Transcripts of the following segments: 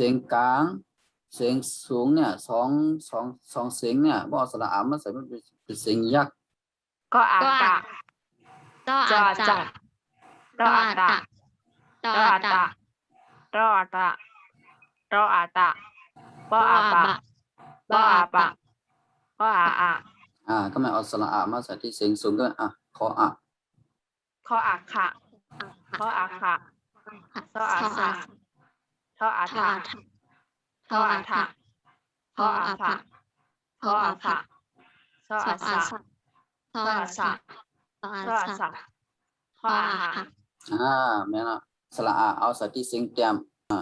เสียงกลาง เสียงสูงเนี่ยสองสองสองเสียงเนี่ยบ่เอาสระอามาใส่มันเป็นเป็นเสียงยักษ์ก็อาก็กะอาตอจออาจะจะรออาตะตอรออาอาตะตะรออาตะรออาตะปออาปะปออาปะปออาอะอ่า ก็ไม่เอาสระอามาใส่ที่เสียงสูงก็อะขออะคออาขะคออาขะทออาสะ ทออาทอทะอาทะทออาทะทออาภะทออาภะทอทออาอาสะสะทออาสะทออาทออาสะสะททอออาอาหะหะอ่าแม่นละสระอาเอาใส่ที่เสียงเต็ม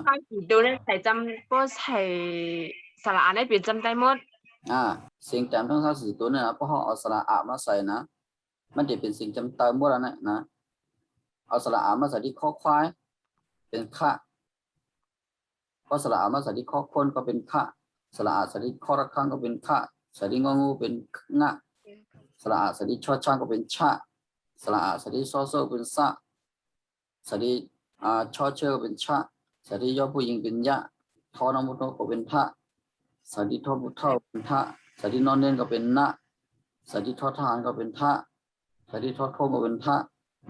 ข้างกี่ดูเนี่ยใส่จำก็ใส่สระอาได้เปลี่ยนจำได้หมดอ่าเสียงแต้มทั้งสามสี่ตัวเนี่ยนะเพราะเขาเอาสระอามาใส่นะ มันจะเป็นสิ่งจำเติมหมดแล้วนะนะเอาสระอามาใส่ที่ข้อควายเป็นคะ เพราะสระอามาส่ที่ข้อคนก็เป็นคะสระอาส่ที่ข้อระฆังก็เป็นคะส่ที่งองูเป็นงะสระอาส่ที่อช้างก็เป็นชะสระอาส่ที่ซอโซเป็นสะส่ที่อ่าชอเชอเป็นชะส่ที่ยอผู้หญิงเป็นยะทอนมุตโนก็เป็นทะสาธิทอพุเทธเป็นทะสาธินอนเน้นก็เป็นนะสาธิทอทานก็เป็นทะสาธิทอโทก็เป็นทะ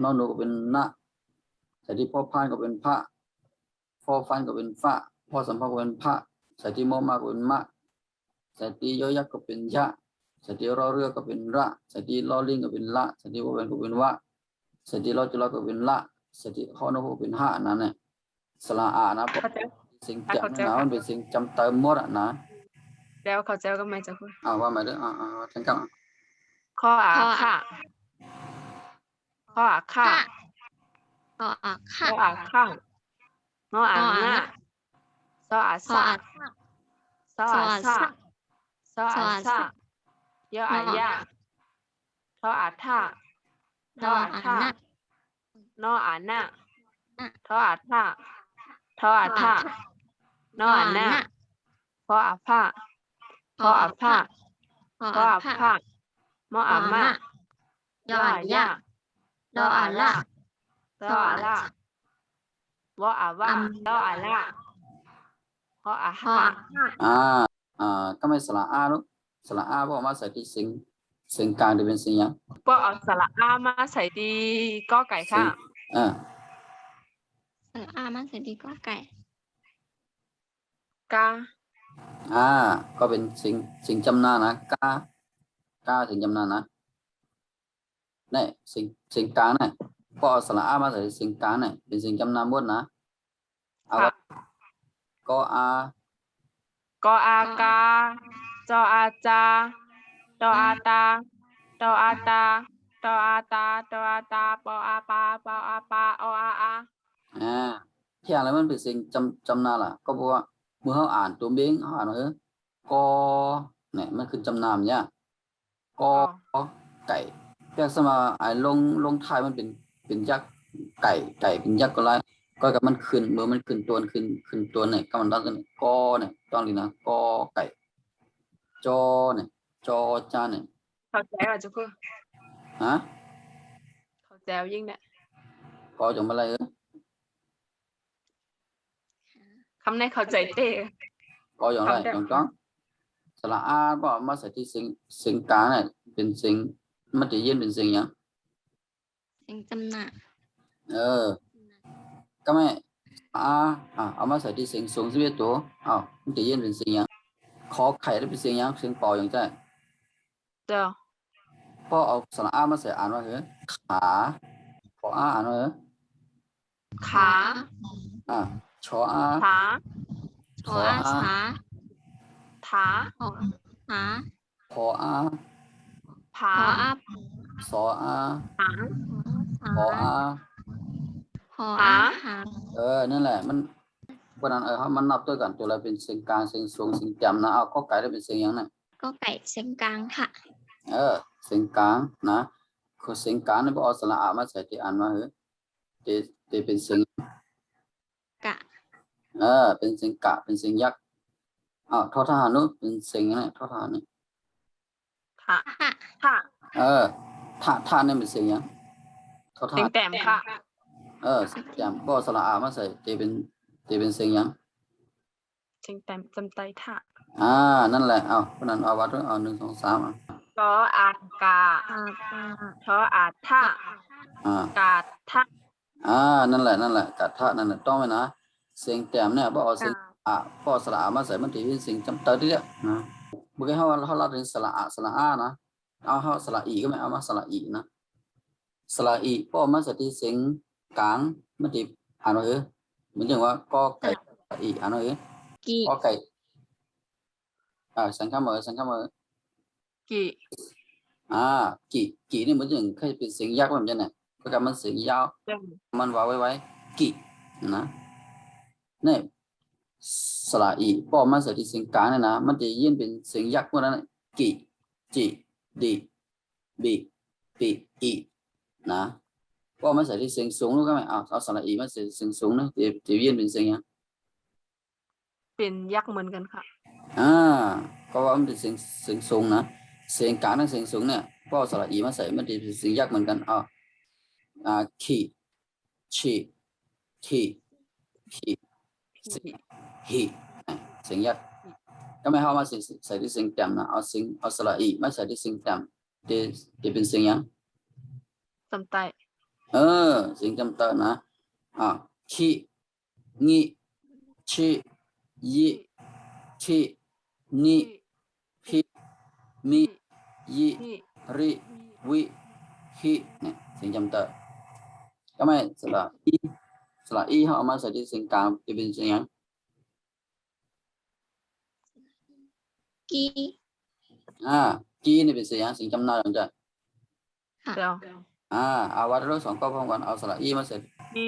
นอนหนูก็เป็นนะสาธิพ่อพานก็เป็นพระพ่อฟันก็เป็นฟะ พ่อสัมภาก็เป็นพระสาธิโมมาก็เป็นมะสาธิยอยักษ์ก็เป็นยะสาธิรอเรือก็เป็นระสาธิลอลิงก็เป็นละสาธิวเป็นก็เป็นวะสาธิรอจุลก็เป็นละสาธิฮอนก็เป็นหะนั่นแหละสละอานะเพราะเขาใจสิ่งจำนะมันเป็นสิ่งจำเติมหมดอะนะแล้วเขาใจก็ไม่จะพูดอ่าว่ามาเด้ออ่าอ่าทั้งกันข้ออาขะข้ออาขะทออาข้คะออาข้างงออาหน้า ซออาทอสะอาซออาสะซออาซออาสะสะยออายะทออาท่าททอออาอาท่านะนออาหน้านะทออาท่าทออาท่าทนออาหน้าพออาผ้าพออาผ้าทอพออาอาผ้าผ้ามออามายออายะรออาละรออาละวออาว่าอัมรออาละ พออาทอห้าอาอ่าอ่าก็ไม่สละอาลูกสละอาเพราะว่ามาใส่ที่สิงสิงกลางจะเป็นสิงหยังก็เอาสระอามาใส่ดีก็ไก่ค่ะอ่าสระอามันใส่ดีก็ไก่กาอ่า ก็เป็นสิงสิงจำหน้านะกากาสิงจำหน้านะนี่สิงสิงกลางเนี่ยพอเอาสละอามาใส่สิงกลางเนี่ยเป็นสิงจำหน้าหมดนะเอา ค่ะว่าก็อาก็อากา จออาจาดออาตาดออาตาดออาตาดออาตาปออาปาปออาปาออาอาอ่าที่อะไรมันเป็นสิงจำจำหน้าล่ะ ก็เพราะว่าเมื่อเขาอ่านตัวเบ้งเขาอ่านว่าเออก็เนี่ยมันคือจำนามเนี่ยก็ไก่เรียกสมาไอ้ลงลงท้ายมันเป็นเป็นยักษ์ไก่ไก่เป็นยักษ์ก็ไร ก็กับมันขึ้นเมื่อมันขึ้นตัวขึ้นขึ้นตัวเนี่ยก็มันต้องกันกอเนี่ยต้องเลยนะกอไก่จอเนี่ยจอจานเนี่ยเข้าใจว่าจะพูดฮะเข้าใจยิ่งเนี่ยกอจงอะไรเออคำในเข้าใจเต้กออย่างไรเอาแต่จงจ้องสระอาก็มาใส่ที่สิงสิงกลางเนี่ยเป็นสิงมันจะเย็นเป็นสิงหยังเสียงจำหน้าเออ ก็ไม่อ่าอ่าเอามาใส่ที่เสียงสูงสิบเอ็ดตัวอ้าวมันจะเย็นเป็นเสียงหยังขอไข่ได้เป็นเสียงหยังเสียงเปล่าอย่างใจเจ้าพอเอาสระอามาใส่อ่านว่าเหรอขาขออาอ่านว่าเหรอขาอ่าชออาขาทออาสาถาทอหาขออาผาทออาสออาผาขออา ทออาหาเออ นั่นแหละ มันวันนั้นเออเขามันนับด้วยกัน ตัวอะไรเป็นเสียงกลาง เสียงสูง เสียงจำนะ เอาก็ไก่ได้เป็นเสียงหยังน่ะก็ไก่เสียงกลางค่ะ เออ เสียงกลางนะ คือเสียงกลางนี่พอเอาสระอามาใส่ที่อ่านว่าเหรอเตเตเป็นเสียงกะ เออ เป็นเสียงกะ เป็นเสียงยักษ์อ้าวทอทหารนู้นเป็นเสียงอะไรทอทหารนี่ถาค่ะถาเออท่าท่านี่เป็นเสียงหยังทอทเต็หามรแต้มค่ะ เออจำก็สระอามาใส่เตเป็นเตเป็นเสียงหยังสิ่งแต่จำไตท่าอ่านั่นแหละเอาเพราะนั้นเอาวัดด้วยเอาหนึ่งสองสามอะกออากาอากาทออาท่าอ่ากาท่าอ่านั่นแหละนั่นแหละกัดทะนั่นแหละต้องไหมนะเสียงแต้มเนี่ยพอเอาเสียงอะพอสระอามาใส่มันถือเป็นเสียงจำเตอที่เนี่ยนะเมื่อกี้เขาเขาเล่าถึงสระอะสระอานะเอาเขาสระอีก็ไม่เอามาสระอีนะสระอีพอมาใส่ที่เสียง กลางมันถืออ่านว่าเออเหมือนอย่างว่ากอไก่สระอีอ่านว่าเออกีกอไก่อ่าสังคำเออสังคำเออกิอ่ากี่กี่นี่เหมือนอย่างเคยเป็นเสียงยักษ์แบบนี้เนี่ยก็กำมันเสียงยาวเจ้งมันวางไว้ไว้กี่นะเนี่ยสระอีพอมาใส่ที่เสียงกลางเนี่ยนะมันจะยื่นเป็นเสียงยักษ์พวกนั้นน่ะกี่จีดีบีปีอีนะ พอมาใส่ที่เสียงสูงรู้ก็ไหมเอาเอาสระอีมาใส่เสียงสูงนะจะจะยื่นเป็นเสียงยังเป็นยักษ์เหมือนกันค่ะอ่าก็ว่ามันเป็นเสียงเสียงสูงนะเสียงกลางและเสียงสูงเนี่ยพอสระอีมาใส่มันจะเป็นเสียงยักษ์เหมือนกันอ่าอ่าขีชีทีขีพี่ฮีอะเสียงยักษ์ก็ไม่เอามาใส่ใส่ที่เสียงแต้มนะเอาเสียงเอาสระอีมาใส่ที่เสียงแต้มจะจะเป็นเสียงยังจำไต เออเสียงจำเตอนะอ่าขีงีชียีทีนีพีมียีพี่ริวิฮิเนี่ยเสียงจำเตอก็ไม่สระอีสระอีเขาเอามาใส่ที่เสียงกลางจะเป็นเสียงยังกีอ่ากีนี่เป็นเสียงเสียงจำหน้าหลังจากเดี๋ยว อ่าเอาวัดรูปสองก็พร้อมกันเอาสระอีมาเสร็จมี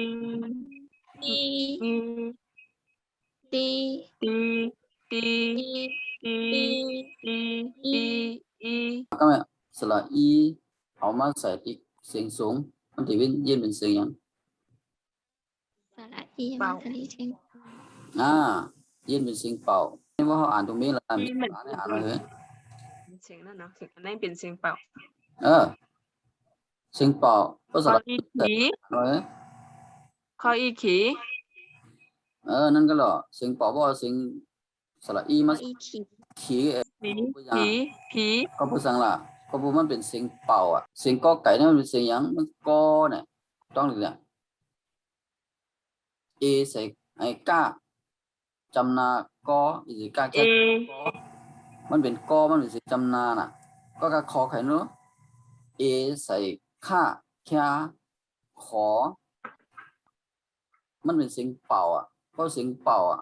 ดีมีดีตีตีดีตีดีตีตีก็ไม่สระอีเอามาใส่ที่เสียงสูง มันถือเป็นยื่นเป็นเสียงยังสระอีมันสลีเชงอ่ายื่นเป็นเสียงเป่านี่ว่าเขาอ่านตรงนี้ล้วมีอ่านอ่านมาเลยเป็นเสียงนั่นเนาะเสียงอันนั้นเป็นเสียงเป่า เออ เสียงเป่าก็สคอระอีอีขีอ่านมาเลยคออีขีเออนั่นก็เหรอเสียงเป่าเพราะว่าเสียงสระอีมาอีขีขี่เอผีผีผีก็พูดสังละก็พูดมันเป็นเสียงเป่าอะเสียงกอไก่เนี่ยมันเป็นเสียงหยังมันกอเนี่ยต้องเลยเนี่ยเอใส่ไอ้ก้าจำนากออีสิก้าเอแค่กอมันเป็นกอมันเป็นเสียงจำนาน่ะ ก็กะคอไข่เนอะเอใส่ ค่าแค่ขอ มันเป็นเสียงเป่า อะเพราะเสียงเป่าอะ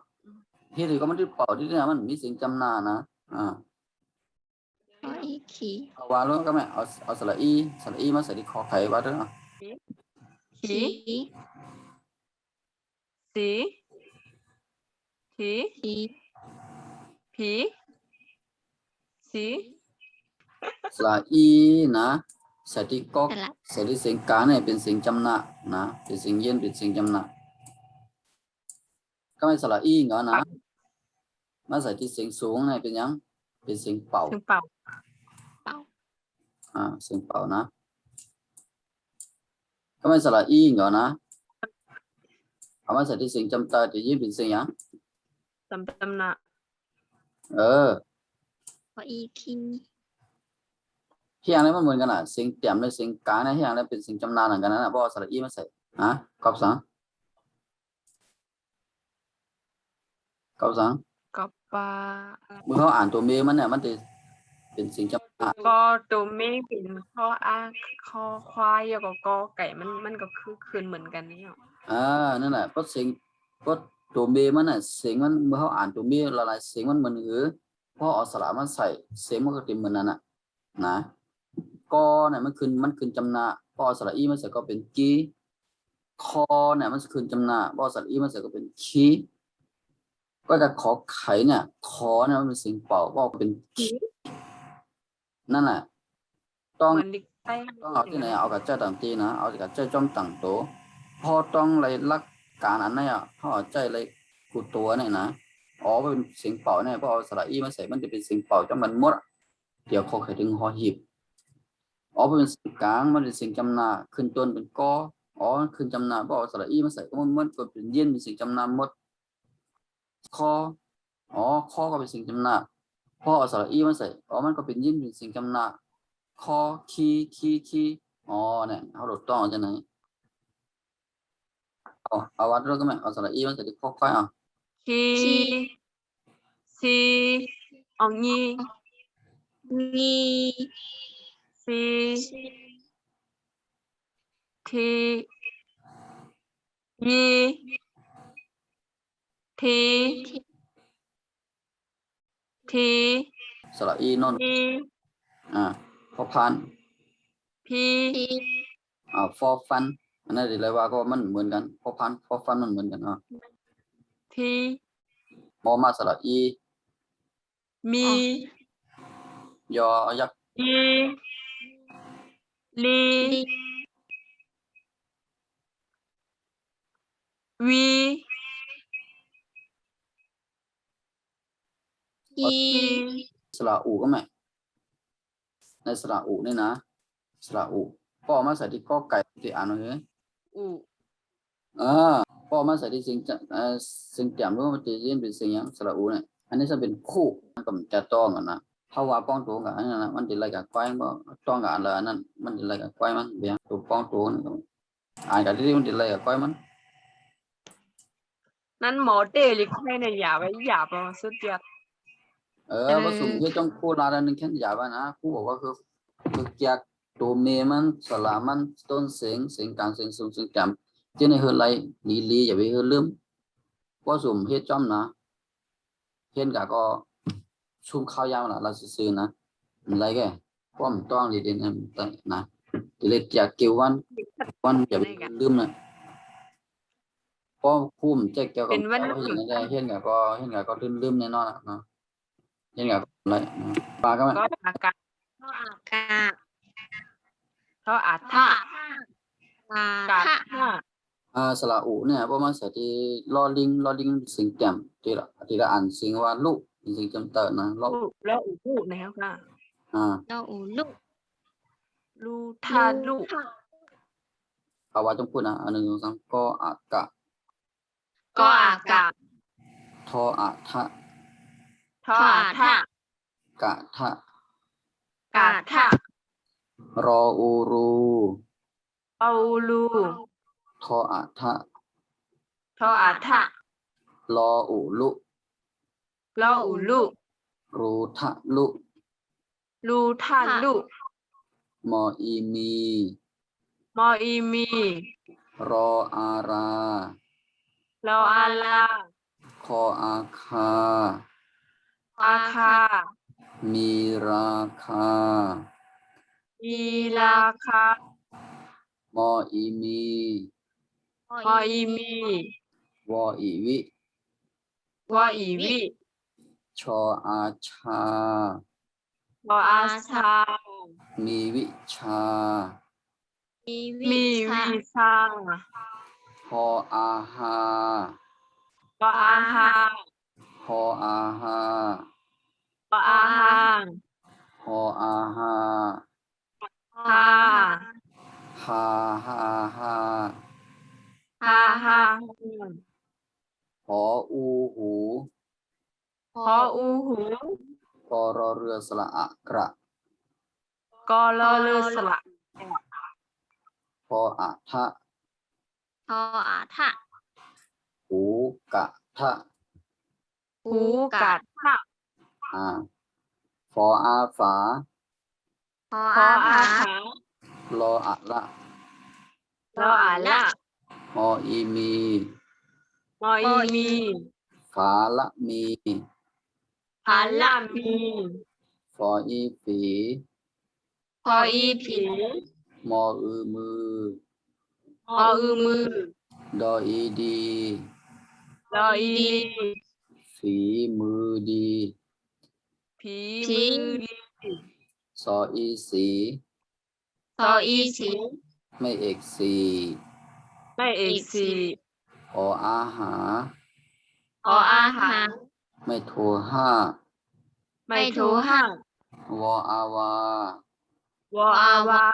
ที่ถือก็มันที่เป่าที่เนี่ยมันมีเสียงจำนานะอ่าขออีขีเอาวางแล้วก็ไม่เอาเอาสระอีสระอีมาใส่ที่คอไข่วางด้วยอะผีขีสีผีขีผีสีสระอีนะใส่ที่กอกสระใส่ที่เสียงกลางเนี่ยเป็นเสียงจำหนะนะเป็นเสียงเย็นเป็นเสียงจำหนะก็ไม่สระอีเหรอนะมาใส่ที่เสียงสูงเนี่ยเป็นยัง เป็นเสียงเป่าเสียงเปล่าอ่าเสียงเป่านะก็ไม่สระอีเหรอนะเอามาใส่ที่เสียงจำตาจะยิ่งเป็นเสียงยังจำจำนะเออขออีขี ที่อย่างนี้มันเหมือนกันอะเสียงเตี่ยมและเสียงกลางเนี่ยที่อย่างนี้เป็นเสียงจำนานเหมือนกันนะเพราะว่าสระอีมาใส่ฮะกอบสังกอบสังก็ปลาเมื่อเขาอ่านตัวเมมันเนี่ยมันจะเป็นเสียงจำนานก็ตัวเมฆเป็นข้ออ้างข้อควายแล้วก็กอไก่มันมันก็คือคืนเหมือนกันนี่หรออ่านั่นแหละเพราะเสียงเพราะตัวเมมันน่ะเสียงมันเมื่อเขาอ่านตัวเมละลายเสียงมันเหมือนหือพอเอาสระมาใส่เสียงมันก็จะเหมือนนั้นน่ะนะ กอเนี่ยมันขึ้นมันขึ้นจำหนาพอเอสระอีมาใส่ก็เป็นกีคอเนี่ยมันขึ้นจำหนาพอเอสระอีมาใส่ก็เป็นคีก็จะขอไข่เนี่ยคอเนี่ยมันเป็นเสียงเป่าว่าเป็นคีนั่นแหละต้องต้องเอาที่ไหนเอากับเจ้าต่างตีนะเอากับเจ้าจอมต่างโตพอต้องเลยลักการอันนั้นอะเขาเอใจเลยกูตัวเนี่ยนะอ๋อเป็นเสียงเป่าเนี่ยพอเอสระอีมาใส่มันจะเป็นเสียงเป่าจังมันมดเดี๋ยวขาเคยถึงหอหีบ อ๋อเป็นเสียงกลางมันเป็นเสียงจำนาขึ้นต้นเป็นกออ๋อขึ้นจำนาพอเอาสระอีมาใส่ก็มันมันก็เป็นเย็นเป็นเสียงจำนาหมดคออ๋ออ๋อข้อก็เป็นสิ่งจำหน้าพอเอาสระอีมาใส่อ๋อมันก็เป็นยิ่งเป็นสิ่งจำหน้าคอคีคีคีอ๋อเนี่ยเขาโดดต้องเอาจากไหนเอาเอาวัดด้วยก็ไหมเอาสระอีมาใส่ที่ข้อค่อยเอาคีซีอองยีงี ซีทียีทีทีสระอีนอนพีอ่าพอพันพีพีอ่าฟอฟัน อันนั้นเดี๋ยวเลยว่าก็มันเหมือนกัน พอพันฟอฟันมันเหมือนกันอะพีมอมาสระอีมียอยักษ์อี ลีลีวีอีสระอูก็ไหมในสระอูนี่นะสระอูก็เอามาใส่ที่ก็ไก่ที่อ่านเลยอูอ่าก็เอามาใส่ที่สิ่งจะเอ่อสิ่งเตรียมรู้ว่ามันจะยินเป็นสิ่งหยังสระอูเนี่ยอันนี้จะเป็นคู่มันก็จะต้องกันนะ เพราะว่าป้องตัวกับอันนั้นนะมันจะอะไรกับควายบ่ต้องกับอะไรอันนั้นมันจะอะไรกับควายมันเบียงตัวป้องตัวนี่ก็อ่านกับที่มันจะอะไรกับควายมัน นั้นหมอเตลิกให้ในหยาไว้หยาบอะสุดยอดเออว่าสุ่มที่ต้องคู่ลาดันนึงแค่หยาบอะนะคู่บอกว่าคือคือเกียกตัวเมมันสลามันต้นเสียงเสียงกลางเสียงสูงเสียงต่ำที่ในเฮือไรลีลีอย่าไปเฮือลืมว่าสุ่มเฮ็ดจ้อมนะเฮ็ดกะก็ ชุ่มข้าวยาวละเราซื้อๆนะอะไรแกป้อมต้องดีเด่นนะนะทีเล็กอยากเกี่ยววันวันอย่าไปลืมนะป้อคุ้มแจ๊กเกี่ยวกับเห็นได้เฮ็ดกะก็เฮ็ดกะก็ลืมๆแน่นอนนะยังไงอะไรปลาก็ไม่ก็อากาศก็อากาศก็อาทะอากาาศทะอ่าสระอุเนี่ยประมาณสติลอลิงลอลิงสิ่งแจ่มทีละทีละอ่านสิ่งว่าลูก สิ่งจำเตอนะลอลูกแล้วอูลูนะครับค่ะอ่าเราอูลูกลูทาลูก ภาวะจงพูดนะอันหนึ่งสองสามก็อากะก็อากาศทออะทะทออาทะกะทะกาทะรออูรูเอาลูทออะทะทออาทะลออูลุ ลออูลูรูทะลุลูทาลูมออีมี มออีมี รออาราลออาลาคออาคา อาคา มีราคาอีราคามออีมี มออีมี วออีวิ วออีวิ ชออาชาวออาชา มีวิชา มีมีวิวิชาชาพออาหาปออาหาพออาหาปออาหาพออาหาฮาฮาฮาฮาฮาฮาพออูหู พออูหูกอรอเรือสละอะกระกอลอเลือสละพออะทะทออาทะหูกะทะหูกัดทะอ่าฟออาฝาทอพออาอาผาหารออะละลออาละมออีมีมออีมี ฝาละมี พาละมีฟออีฝีพออีผีมออือมือ พออือมือดออีดีลออีดีฝีมือดี ผีมือดีซออีสีทออีสีไม่เอกสีไม่เอกสีออาหาทออาหาร ไม่โทห้าไม่ถูห้างวออาวา วออาวา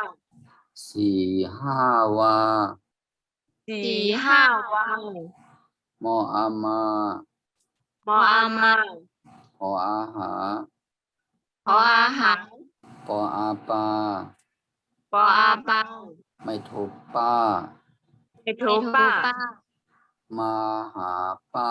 สี่ห้าวา สี่ห้าวังมออามามออามาออาหาพออาหารปออาปา ปออาปาไม่ถูกป้า ไม่ถูกป้ามาหาป้า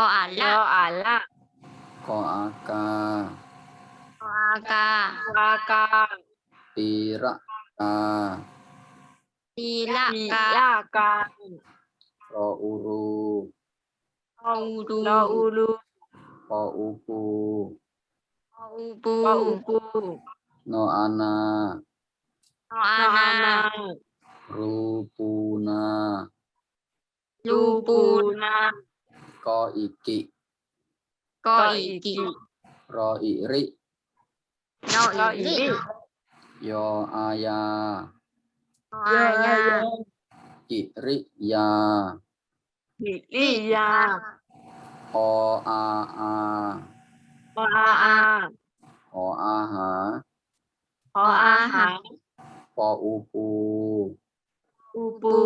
ออายาโออายากิริยา หิริยาออาอาปออาอาออาหาปออาหารปออูปูอูปู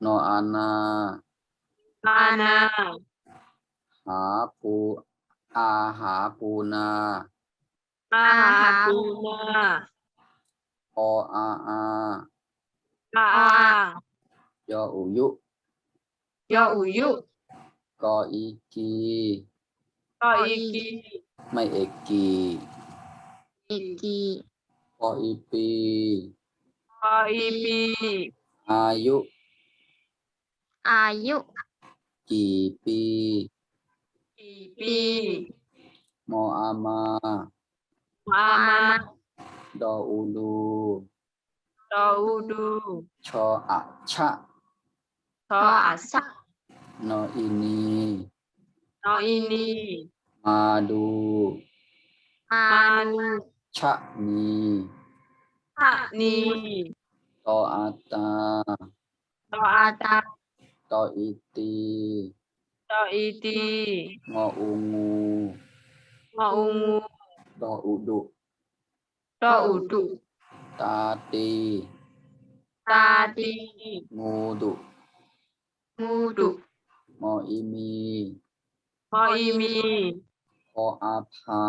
โนอานาอานาหาปูอาหาปูนา อาหาปูนาออาอาอาอายออุยุยออุยุกออีกี กออีกีไม่เอกกีอีกีปออีปีปออีปีอายุอายุกี่ปีปีปี ตออาตาตออาตาตออีตีตออีตีงออูงูงออูงูดออุดุตออูดุตาตีตาตีงูดุงูดุมออีมีมออีมีพออาพา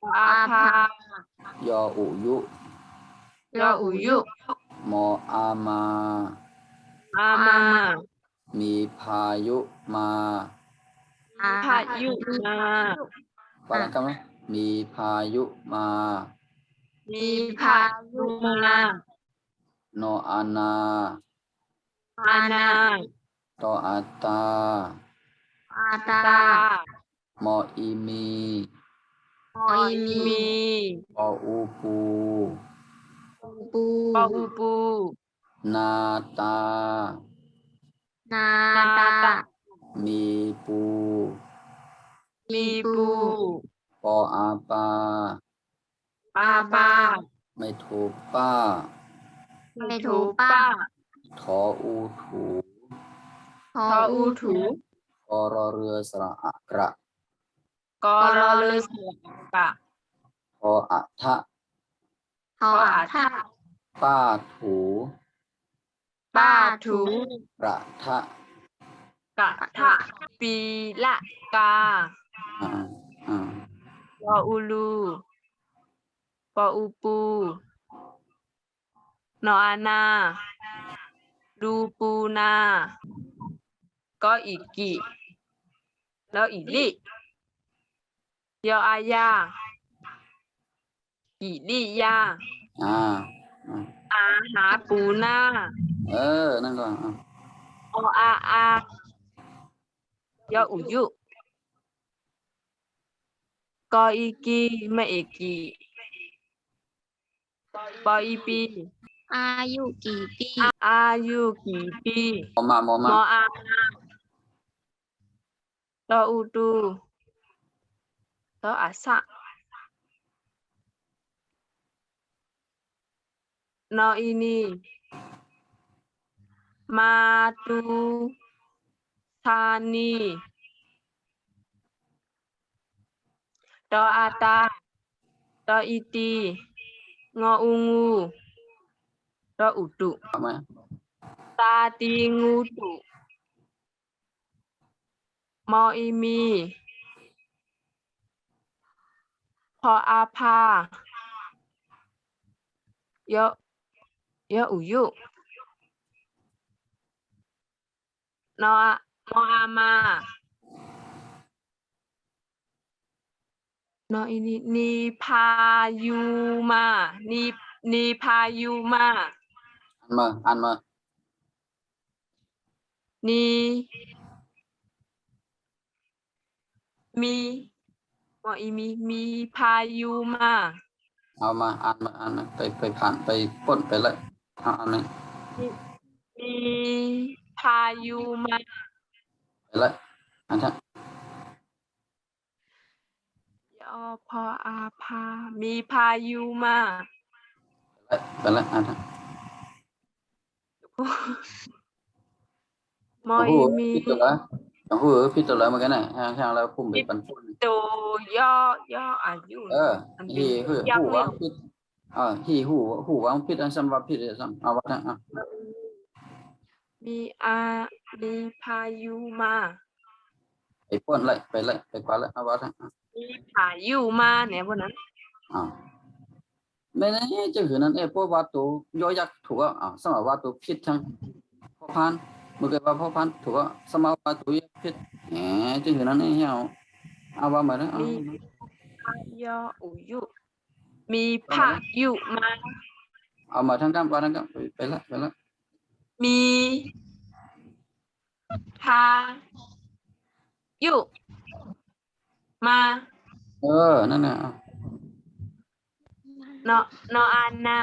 ปออาพายออุยุยออุยุมออามาอามา มีพายุมาอาพายุมาว่าอะไรกันไหมมีพายุมา มีพายุมาโนอานาอานาตออาตาอา ปออูปูปูปออูปูนาตานานาตาตามีปูมีปูปออาปาปาปาไม่ถูกป้า ไม่ถูกป้า ทออูถูทอทออูอูถูถูกอรอเรือสระอะกระกอรอเรือสระกะทออะทะทออาทะป้าถูป้าถูกระทะกะทะปีละกาอ่าอ่าปออูลู ปออูปูนออานาดูปูนา ก็อีกกิแล้วอีลิยออายากิลิยา อ่าอ่าออาหาปูนาเออ นั่นก็อะออาอายออุยุกออีกีไม่เอกี ปออีปีอายุกี่ปีอายุกี่ปีมอมามอมมาออาตออูตูตออาสะนออีนีมาตูธานีตออาตาตออีตี งออูงูตออุตุเอาไหมตาตีงูตุมออีมีพออาพายะยะอุยุนออะมออามา นออีนีนีพายุมานีนีพายุมาอันมาอันมานีมีมออีมีมีพายุมาเอามาอ่านมาอ่านมาไปไปผ่านไปป้นไปเลยเอาอันนี้มีพายุมาไปเลยอันทั้ง ยอพออาพา มีพายุมาไปเลยอันทั้งมอโอ้อีโหมีพี่ตัวละโอ้โหพี่ตัวละเหมือนกันน่ะแห้งแห้งแล้วพุ่มไปปันพุ่นโตย่อย่ออายุเออฮีหูหูวางพิษเออฮีหูหูวางพิษอันสัมว่าพิษสัมเอาวะนะอะมีอา มีพายุมา ไปป้นเลยไปเลยไปกว่าเลยเอาวะนะอะ มีพายุมาเนี่ยพวกนั้นอ่าไม่นะจะคือนั้นเอ้พวกว่าตัวยอยักษ์ถูกอะอ่าสมว่าตัวพิษทั้งพ่อพันเมื่อกี้ว่าพ่อพันถูกอะสมว่าตัวยักษ์พิษแหมจะคือนั้นเอ้เหี่ยวเอาว่ามาเลยอะยออุยุมีพายุมาเอามาทั้งกำว่าทั้งกำไปไปละไปละมีพายุ มา เออ นั่นน่ะอะเนาะเนาะอันนะ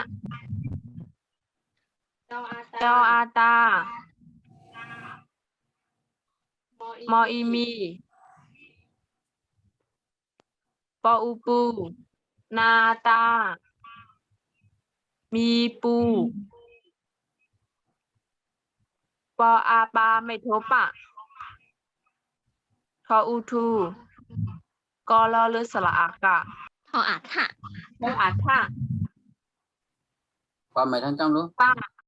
เจ้าอาตา มออีมี ปออูปู นาตา มีปู ปออาปาไม่โทปะทออูทู กอลอลือสละอากะทออาทะโมอาทะความหมายทั้งกำรู้ ป้า